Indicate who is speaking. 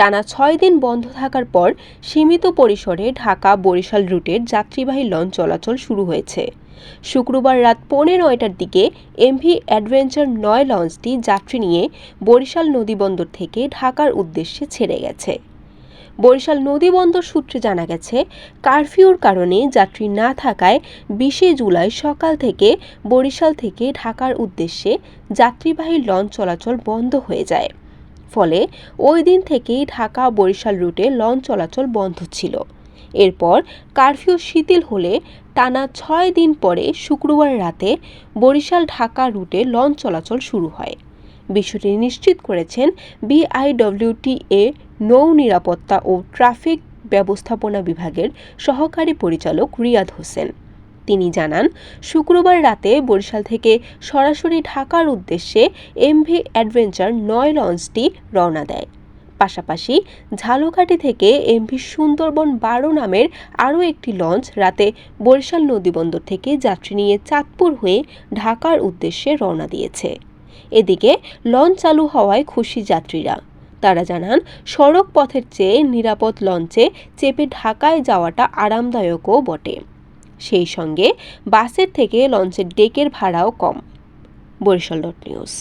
Speaker 1: টানা ছয় দিন বন্ধ থাকার পর সীমিত পরিসরে ঢাকা বরিশাল রুটের যাত্রীবাহী লঞ্চ চলাচল শুরু হয়েছে। শুক্রবার রাত পৌনে নয়টার দিকে এমভি অ্যাডভেঞ্চার নয় লঞ্চটি যাত্রী নিয়ে বরিশাল নদীবন্দর থেকে ঢাকার উদ্দেশ্যে ছেড়ে গেছে। বরিশাল নদীবন্দর সূত্রে জানা গেছে, কারফিউর কারণে যাত্রী না থাকায় বিশে জুলাই সকাল থেকে বরিশাল থেকে ঢাকার উদ্দেশ্যে যাত্রীবাহী লঞ্চ চলাচল বন্ধ হয়ে যায়। ফলে ওই দিন থেকেই ঢাকা বরিশাল রুটে লঞ্চ চলাচল বন্ধ ছিল। এরপর কারফিউ শিথিল হলে টানা ছয় দিন পরে শুক্রবার রাতে বরিশাল ঢাকা রুটে লঞ্চ চলাচল শুরু হয়। বিষয়টি নিশ্চিত করেছেন বিআইডব্লিউটিএ, নৌ নিরাপত্তা ও ট্রাফিক ব্যবস্থাপনা বিভাগের সহকারী পরিচালক রিয়াদ হোসেন। তিনি জানান, শুক্রবার রাতে বরিশাল থেকে সরাসরি ঢাকার উদ্দেশ্যে এমভি অ্যাডভেঞ্চার নয় লঞ্চটি রওনা দেয়। পাশাপাশি ঝালকাঠি থেকে এমভি সুন্দরবন বারো নামের আরও একটি লঞ্চ রাতে বরিশাল নদীবন্দর থেকে যাত্রী নিয়ে চাঁদপুর হয়ে ঢাকার উদ্দেশ্যে রওনা দিয়েছে। এদিকে লঞ্চ চালু হওয়ায় খুশি যাত্রীরা। তারা জানান সড়ক পথের চেয়ে নিরাপদ লঞ্চে চেপে ঢাকায় যাওয়াটা আরামদায়কও বটে। সেই সঙ্গে বাসের থেকে লঞ্চের ডেকের ভাড়াও কম। Barishal dot news.